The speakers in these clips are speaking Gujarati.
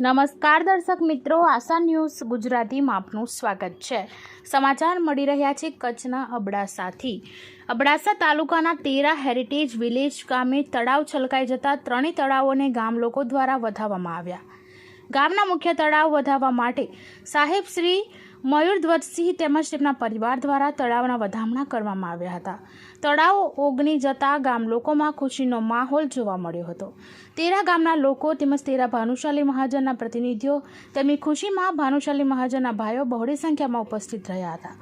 નમસ્કાર દર્શક મિત્રો, આશા ન્યૂઝ ગુજરાતીમાં આપનું સ્વાગત છે. સમાચાર મળી રહ્યા છે કચ્છના અબડાસાથી. અબડાસા તાલુકાના તેરા હેરિટેજ વિલેજ ગામે તળાવ છલકાઈ જતા ત્રણેય તળાવોને ગામ લોકો દ્વારા વધાવવામાં આવ્યા. ગામના મુખ્ય તળાવ વધાવવા માટે સાહેબ શ્રી મયુરધ્વજસિંહ તેમજ તેમના પરિવાર દ્વારા તળાવના વધામણા કરવામાં આવ્યા હતા. તળાવ ઓગની જતા ગામ લોકોમાં ખુશીનો માહોલ જોવા મળ્યો હતો. તેરા ગામના લોકો તેમજ તેરા ભાનુશાલી મહાજનના પ્રતિનિધિઓ તેમની ખુશીમાં ભાનુશાલી મહાજનના ભાઈઓ બહોળી સંખ્યામાં ઉપસ્થિત રહ્યા હતા.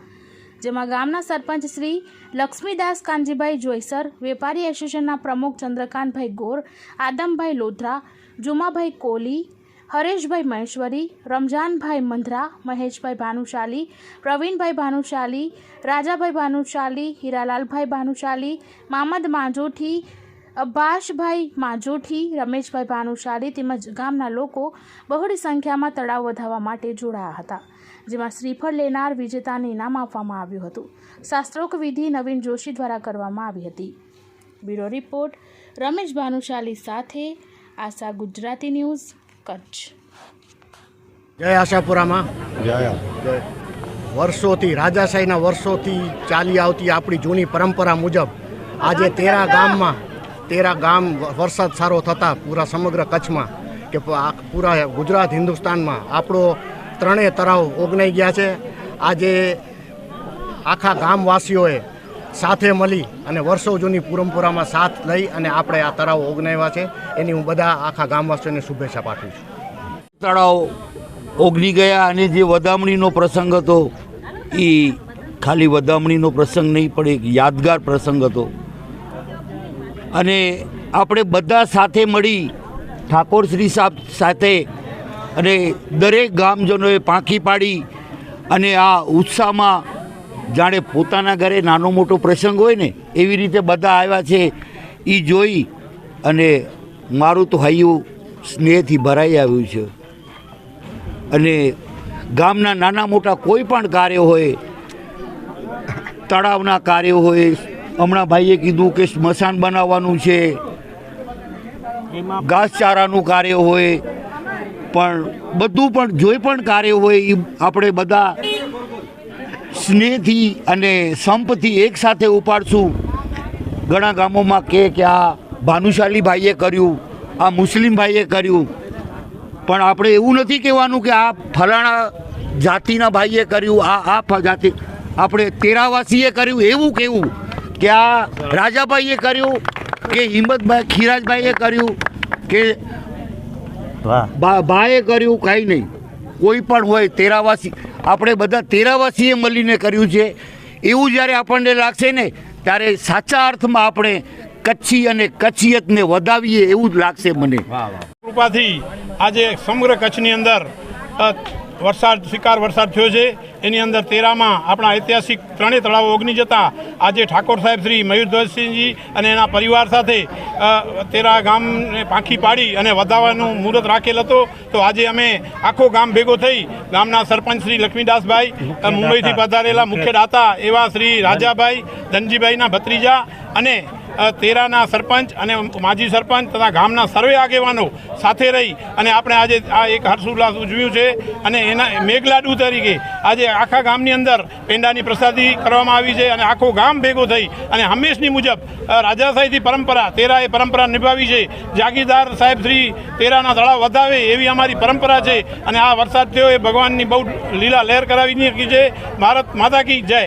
જેમાં ગામના સરપંચ શ્રી લક્ષ્મીદાસ કાનજીભાઈ જોઈસર, વેપારી એસોસિએશનના પ્રમુખ ચંદ્રકાંતભાઈ ગોર, આદમભાઈ લોધરા, જુમાભાઈ કોલી હરેશભાઈ મહેશ્વરી, રમજાનભાઈ મંધરા, મહેશભાઈ ભાનુશાલી, પ્રવીણભાઈ ભાનુશાલી, રાજાભાઈ ભાનુશાલી, હીરાલાલભાઈ ભાનુશાલી, મામદ માંજોઠી, અબ્બાસભાઈ માંજોઠી, રમેશભાઈ ભાનુશાલી તેમજ ગામના લોકો બહોળી સંખ્યામાં તળાવ વધાવવા માટે જોડાયા હતા, જેમાં શ્રીફળ લેનાર વિજેતાને ઇનામ આપવામાં આવ્યું હતું. શાસ્ત્રોક્ત વિધિ નવીન જોશી દ્વારા કરવામાં આવી હતી. બ્યુરો રિપોર્ટ, રમેશ ભાનુશાલી સાથે આશા ગુજરાતી ન્યૂઝ. કચ્છ. જય આશાપુરામાં. જય વર્ષોથી રાજાશાહીના વર્ષોથી ચાલી આવતી આપણી જૂની પરંપરા મુજબ આજે તેરા ગામમાં તેરા ગામ વરસાદ સારો થતાં પૂરા સમગ્ર કચ્છમાં કે પૂરા ગુજરાત હિન્દુસ્તાનમાં આપણો ત્રણેય તળાવ ઓગનાઈ ગયા છે. આજે આખા ગામવાસીઓએ સાથે મળી અને વર્ષો જૂની પરંપરામાં સાથ લઈ અને આપણે આ તળાવ ઓગનાવ્યા છે. એની હું બધા આખા ગામવાસીઓને શુભેચ્છા પાઠવું છું. તળાવ ઓગની ગયા અને જે વધામણીનો પ્રસંગ હતો, એ ખાલી વધામણીનો પ્રસંગ નહીં, પણ એક યાદગાર પ્રસંગ હતો. અને આપણે બધા સાથે મળી ઠાકોર શ્રી સાહેબ સાથે અને દરેક ગામજનોએ પાંખી પાડી અને આ ઉત્સાહમાં જાણે પોતાના ઘરે નાનો મોટો પ્રસંગ હોય ને એવી રીતે બધા આવ્યા છે એ જોઈ અને મારું તો હૈયું સ્નેહથી ભરાઈ આવ્યું છે. અને ગામના નાના મોટા કોઈ પણ કાર્ય હોય તળાવના કાર્યો હોય હમણાં ભાઈએ કીધું કે સ્મશાન બનાવવાનું છે ઘાસચારાનું કાર્ય હોય પણ બધું પણ જોઈ પણ કાર્ય હોય એ આપણે બધા સ્નેહથી અને સંપથી એકસાથે ઉપાડશું. ઘણા ગામોમાં કહે કે આ ભાનુશાલી ભાઈએ કર્યું આ મુસ્લિમ ભાઈએ કર્યું. પણ આપણે એવું નથી કહેવાનું કે આ ફલાણા જાતિના ભાઈએ કર્યું આ આ જાતિ આપણે તેરાવાસીએ કર્યું એવું કેવું કે આ રાજાભાઈએ કર્યું કે હિંમતભાઈ ખીરાજભાઈએ કર્યું કે ભાઈએ કર્યું કાંઈ નહીં. કોઈ પણ હોય તેરાવાસી આપણે બધા તેરાવાસીએ મળીને કર્યું છે. એવું જ્યારે આપણને લાગશે ને, ત્યારે સાચા અર્થમાં આપણે કચ્છી અને કચ્છિયતને વધાવીએ એવું જ લાગશે મને. કૃપાથી આજે સમગ્ર કચ્છની અંદર વરસાદ શિકાર વરસાદ થયો છે. એની અંદર તેરામાં આપણા ઐતિહાસિક ત્રણેય તળાવો ઓગની જતા આજે ઠાકોર સાહેબ શ્રી મયુરધ્વજસિંહજી અને એના પરિવાર સાથે તેરા ગામને પાંખી પાડી અને વધાવવાનું મુહૂર્ત રાખેલ હતો. તો આજે અમે આખો ગામ ભેગો થઈ ગામના સરપંચ શ્રી લક્ષ્મીદાસભાઈ મુંબઈથી પધારેલા મુખ્ય દાતા એવા શ્રી રાજાભાઈ ધનજીભાઈના ભત્રીજા અને તેરાના સરપંચ અને માજી સરપંચ તથા ગામના સર્વે આગેવાનો સાથે રહી અને આપણે આજે આ એક હર્ષોલ્લાસ ઉજવ્યું છે અને એના મેઘલાડુ તરીકે આજે આખા ગામની અંદર પેંડાની પ્રસાદી કરવામાં આવી છે અને આખો ગામ ભેગો થઈ અને હંમેશની મુજબ રાજાશાહીથી પરંપરા તેરા એ પરંપરા નિભાવી છે. જાગીરદાર સાહેબ શ્રી તેરાના તળાવ વધાવે એવી અમારી પરંપરા છે અને આ વરસાદ થયો એ ભગવાનની બહુ લીલા લહેર કરાવી નાખી છે. ભારત માતા કી જય.